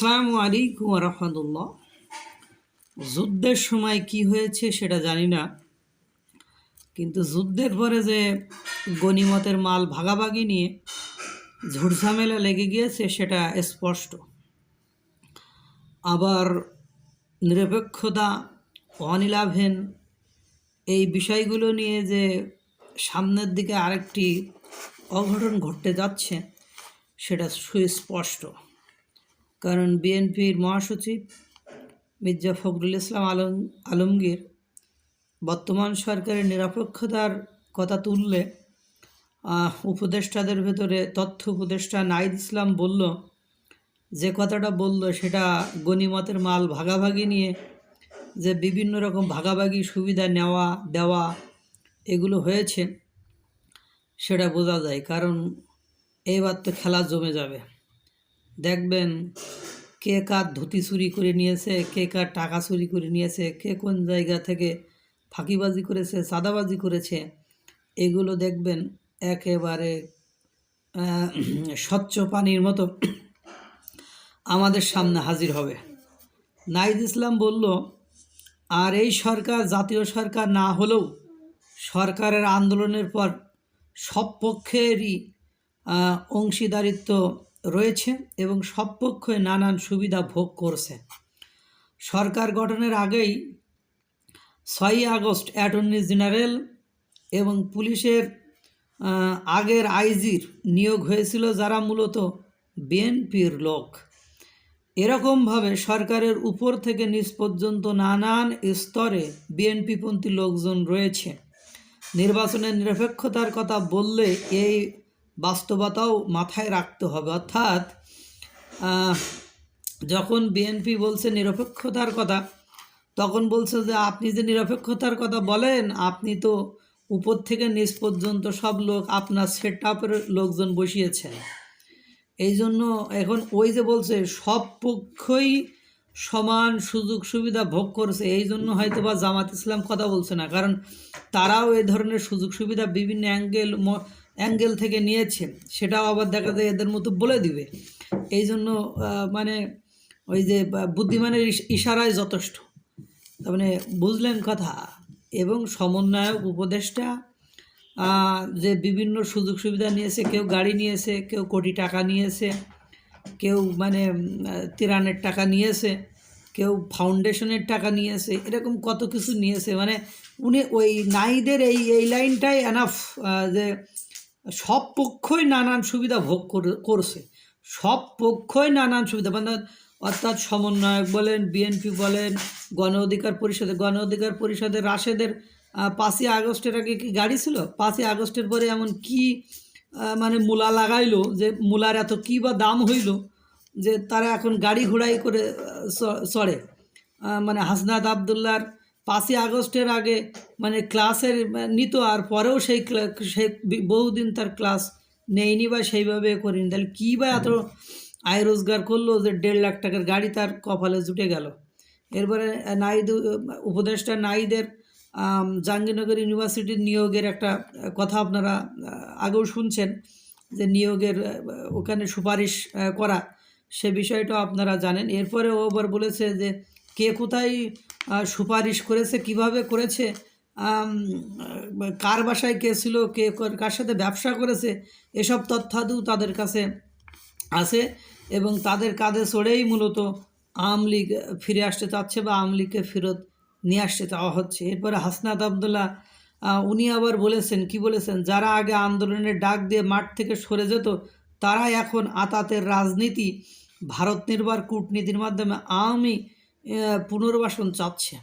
আসসালামু আলাইকুম রহমতুল্লাহ। যুদ্ধের সময় কি হয়েছে সেটা জানি না, কিন্তু যুদ্ধের পরে যে গনিমতের মাল ভাগাভাগি নিয়ে ঝুটঝামেলা লেগে গিয়েছে সেটা স্পষ্ট। আবার নিরপেক্ষতা, অনিলাভেন, এই বিষয়গুলো নিয়ে যে সামনের দিকে আরেকটি অঘটন ঘটতে যাচ্ছে, সেটা সুস্পষ্ট। কারণ বিএনপির মহাসচিব মির্জা ফখরুল ইসলাম আলম, আলমগীর বর্তমান সরকারের নিরপেক্ষতার কথা তুললে উপদেষ্টাদের ভেতরে তথ্য উপদেষ্টা নাইদ ইসলাম বলল, যে কথাটা বলল সেটা গনিমতের মাল ভাগাভাগি নিয়ে, যে বিভিন্ন রকম ভাগাভাগি সুবিধা নেওয়া, দেওয়া এগুলো হয়েছে, সেটা বোঝা যায়। কারণ এইবার তো খেলা জমে যাবে। দেখবেন কে কার ধুতি চুরি করে নিয়েছে, কে কার টাকা চুরি করে নিয়েছে, কে কোন জায়গা থেকে ফাঁকিবাজি করেছে, সাদাবাজি করেছে, এগুলো দেখবেন একেবারে স্বচ্ছ পানির মতো আমাদের সামনে হাজির হবে। নাইদ ইসলাম বলল, আর এই সরকার জাতীয় সরকার না হলেও সরকারের আন্দোলনের পর সব পক্ষেরই অংশীদারিত্ব রয়েছে এবং সব পক্ষই নানান সুবিধা ভোগ করছে। সরকার গঠনের আগেই ছয়ই আগস্ট অ্যাটর্নি জেনারেল এবং পুলিশের আগের আইজির নিয়োগ হয়েছিল যারা মূলত বিএনপির লোক। এরকমভাবে সরকারের উপর থেকে নিচ পর্যন্ত নানান স্তরে বিএনপিপন্থী লোকজন রয়েছে। নির্বাচনের নিরপেক্ষতার কথা বললে এই বাস্তবতাও মাথায় রাখতে হবে। অর্থাৎ যখন বিএনপি বলছে নিরপেক্ষতার কথা, তখন বলছে যে আপনি যে নিরপেক্ষতার কথা বলেন, আপনি তো উপর থেকে নিচ পর্যন্ত সব লোক আপনার সেট আপের লোকজন বসিয়েছেন। এই জন্য এখন ওই যে বলছে, সব পক্ষই সমান সুযোগ সুবিধা ভোগ করছে। এই জন্য হয়তো বা জামাত ইসলাম কথা বলছে না, কারণ তারাও এই ধরনের সুযোগ সুবিধা বিভিন্ন অ্যাঙ্গেল অ্যাঙ্গেল থেকে নিয়েছে, সেটাও আবার দেখা যায় এদের মতো বলে দিবে। এই জন্য মানে ওই যে বুদ্ধিমানের ইশারায় যথেষ্ট। তার মানে বুঝলেন কথা। এবং সমন্বয়ক, উপদেষ্টা যে বিভিন্ন সুযোগ সুবিধা নিয়েছে, কেউ গাড়ি নিয়েছে, কেউ কোটি টাকা নিয়েছে, কেউ মানে তিরানের টাকা নিয়েছে, কেউ ফাউন্ডেশনের টাকা নিয়েছে, এরকম কত কিছু নিয়েছে। মানে উনি ওই নাইদের এই এই লাইনটাই এনাফ যে সব পক্ষই নানান সুবিধা ভোগ করে- করছে। সব পক্ষই নানান সুবিধা। মানে অর্থাৎ সমন্বয়ক বলেন, বিএনপি বলেন, গণ অধিকার পরিষদে গণ অধিকার পরিষদের, রাশেদের পাঁচই আগস্টের আগে কি গাড়ি ছিল? পাঁচই আগস্টের পরে এমন কি মানে মূলা লাগাইলো যে মূলার এত কী বা দাম হইল যে তারা এখন গাড়ি ঘোড়াই করে চড়ে। মানে হাসনাত আবদুল্লার পাঁচই আগস্টের আগে মানে ক্লাসের, নিত, আর পরেও সেই সে বহুদিন তার ক্লাস নেয়নি বা সেইভাবে করিনি। তাহলে কী বা এত আয় রোজগার করল যে দেড় লাখ টাকার গাড়ি তার কপালে জুটে গেল। এরপরে নাইদ উপদেষ্টা নাইদের জাহাঙ্গীরনগর ইউনিভার্সিটির নিয়োগের একটা কথা আপনারা আগেও শুনছেন যে নিয়োগের ওখানে সুপারিশ করা। সে বিষয়টাও আপনারা জানেন। এরপরে ও আবার বলেছে যে কে কোথায় সুপারিশ করেছে, কীভাবে করেছে কার বাসায় কে ছিল, কে কার সাথে ব্যবসা করেছে, এসব তথ্যাদু তাদের কাছে আছে এবং তাদের কাঁধে চড়েই মূলত আওয়ামী লীগ ফিরে আসতে চাচ্ছে বা আওয়ামী লীগকে ফেরত নিয়ে আসতে চাওয়া হচ্ছে। এরপরে হাসনাত আবদুল্লাহ উনি আবার বলেছেন, কি বলেছেন? যারা আগে আন্দোলনের ডাক দিয়ে মাঠ থেকে সরে যেত তারা এখন আতাতের রাজনীতি, ভারত নির্ভর কূটনীতির মাধ্যমে আওয়ামী পুনর্বাসন চাচ্ছে।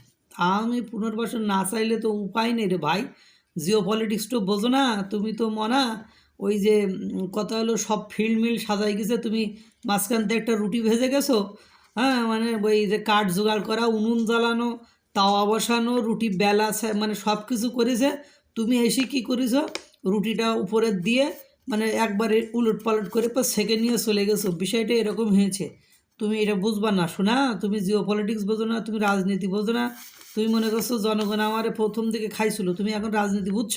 আমি পুনর্বাসন না চাইলে তো উপায় নেই রে ভাই। জিও পলিটিক্স তো বোঝো না, তুমি তো মনা, ওই যে কথা হলো সব ফিল্ড মিল সাজাই গেছে, তুমি মাঝখান থেকে একটা রুটি ভেজে গেছো। হ্যাঁ মানে ওই যে কাঠ জোগাড় করা, উনুন জ্বালানো, তাওয়া বসানো, রুটি বেলা মানে সব কিছু করেছে। তুমি এসে কি করেছ? রুটিটা উপরে দিয়ে মানে একবারে উলট পালট করে পর সেকে নিয়ে চলে গেছো। বিষয়টা এরকম হয়েছে। তুমি এটা বুঝবা না, শোনা? তুমি জিও পলিটিক্স বোঝো না, তুমি রাজনীতি বোঝো না। তুমি মনে করছ জনগণ আমারে প্রথম দিকে খাইছিল। তুমি এখন রাজনীতি বুঝছ?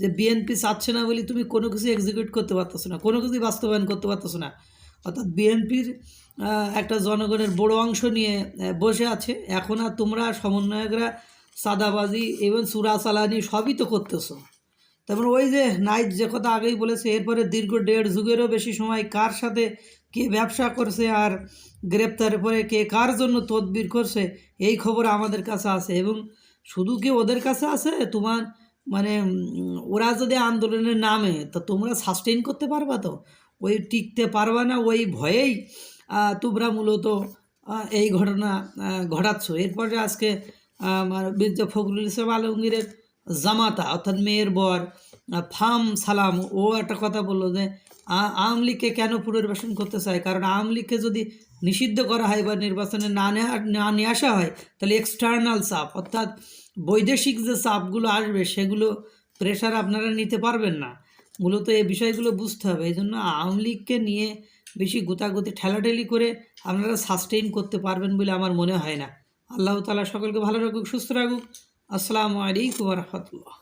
যে বিএনপি চাচ্ছে না বলে তুমি কোনো কিছু এক্সিকিউট করতে পারতেছো না, কোনো কিছুই বাস্তবায়ন করতে পারতেছো না। অর্থাৎ বিএনপির একটা জনগণের বড় অংশ নিয়ে বসে আছে। এখন আর তোমরা সমন্বয়করা সাদাবাজি এবং চূড়া চালানি সবই তো করতেছো। তারপর ওই যে নাইট যে কথা আগেই বলেছে, এরপরে দীর্ঘ দেড় যুগেরও বেশি সময় কার সাথে কে ব্যবসা করছে আর গ্রেপ্তারের পরে কে কার জন্য তদবির করছে, এই খবর আমাদের কাছে আছে এবং শুধু কি ওদের কাছে আছে? তোমার মানে ওরা যদি আন্দোলনের নামে, তো তোমরা সাস্টেইন করতে পারবা তো? ওই টিকতে পারবা না, ওই ভয়েই তোমরা মূলত এই ঘটনা ঘটাচ্ছ। এরপরে আজকে বীর্য ফখরুল ইসলাম আলমগীরের জামাতা, অর্থাৎ মেয়ের বর ফার্ম সালাম। ও একটা কথা বলল যে আওয়ামী লীগকে কেন পুনর্বাসন করতে চায়? কারণ আওয়ামী লীগকে যদি নিষিদ্ধ করা হয় বা নির্বাচনে না না নিয়ে আসা হয়, তাহলে এক্সটার্নাল চাপ, অর্থাৎ বৈদেশিক যে চাপগুলো আসবে, সেগুলো প্রেশার আপনারা নিতে পারবেন না। মূলত এই বিষয়গুলো বুঝতে হবে। এই জন্য আওয়ামী লীগকে নিয়ে বেশি গুতাগুতি, ঠেলাঠেলি করে আপনারা সাস্টেইন করতে পারবেন বলে আমার মনে হয় না। আল্লাহ তালা সকলকে ভালো রাখুক, সুস্থ রাখুক। আসসালামু আলাইকুম রহমতুল্লাহ।